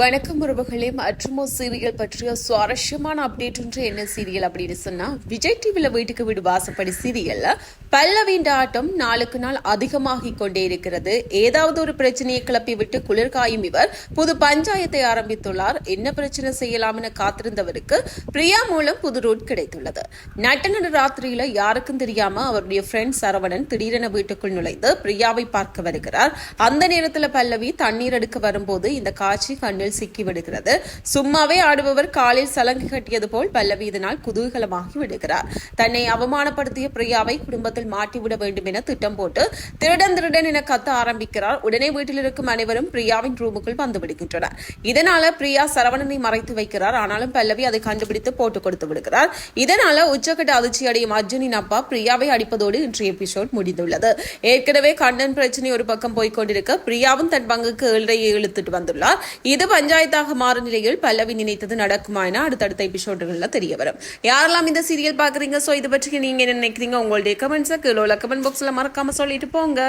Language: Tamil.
வணக்கம் உறவுகளே. மற்றுமோ சீரியல் பற்றிய சுவாரஸ்யமான அப்டேட் ஒன்று. என்ன சீரியல் அப்படின்னு சொன்னா விஜய் டிவில வீட்டுக்கு வீடு வாசப்படி சீரியல்ல பல்லவியின் ஆட்டம் நாளுக்கு நாள் அதிகமாகிக் கொண்டே இருக்கிறது. ஏதாவது ஒரு பிரச்சனையை கிளப்பி விட்டு குளிர்காயும் இவர் புது பஞ்சாயத்தை ஆரம்பித்துள்ளார். என்ன பிரச்சனை செய்யலாம் என காத்திருந்தவருக்கு பிரியா மூலம் புது ரூட் கிடைத்துள்ளது. நட்ட நடு ராத்திரியில யாருக்கும் தெரியாம அவருடைய ஃப்ரெண்ட் சரவணன் திடீரென வீட்டுக்குள் நுழைந்து பிரியாவை பார்க்க வருகிறார். அந்த நேரத்துல பல்லவி தண்ணீர் எடுக்க வரும்போது இந்த காட்சி கண்ணில் சிக்கி சிக்கிவிடுகிறது சும்மாவே ஆடுபவர் காலில் சலங்கு கட்டியது போல் பல்லவி இதனால் குதூகலமாகி விடுகிறார். தன்னை அவமானப்படுத்திய பிரியாவை குடும்பத்தில் மாட்டிவிட வேண்டும் என திட்டம் போட்டு திருடன் திருடன் என கத்த ஆரம்பிக்கிறார். உடனே வீட்டில் இருக்கும் அனைவரும் பிரியாவின் ரூமுக்குள் வந்து விடுகின்றனர். இதனால பிரியா சரவணனை மறைத்து வைக்கிறார். ஆனாலும் பல்லவி அதை கண்டுபிடித்து போட்டு கொடுத்து விடுகிறார். இதனால உச்சக்கட்ட அதிர்ச்சி அடையும் அர்ஜுனின் அப்பா பிரியாவை அடிப்பதோடு இன்றைய எபிசோட் முடிந்துள்ளது. ஏற்கனவே கண்ணன் பிரச்சனை ஒரு பக்கம் போய்கொண்டிருக்க பிரியாவும் தன் பங்குக்கு ஏழரையை இழுத்துட்டு வந்துள்ளார். இது பஞ்சாயத்தாக மாறும் நிலையில் பல்லவி நினைத்தது நடக்குமா என அடுத்தடுத்த எபிசோடுகள்ல தெரிய வரும். யாரெல்லாம் இந்த சீரியல் பார்க்குறீங்க? சோ இது பற்றி நீங்க என்ன நினைக்கிறீங்க? உங்களுடைய கமெண்ட்ஸை கீழே கமெண்ட் பாக்ஸில் மறக்காம சொல்லிட்டு போங்க.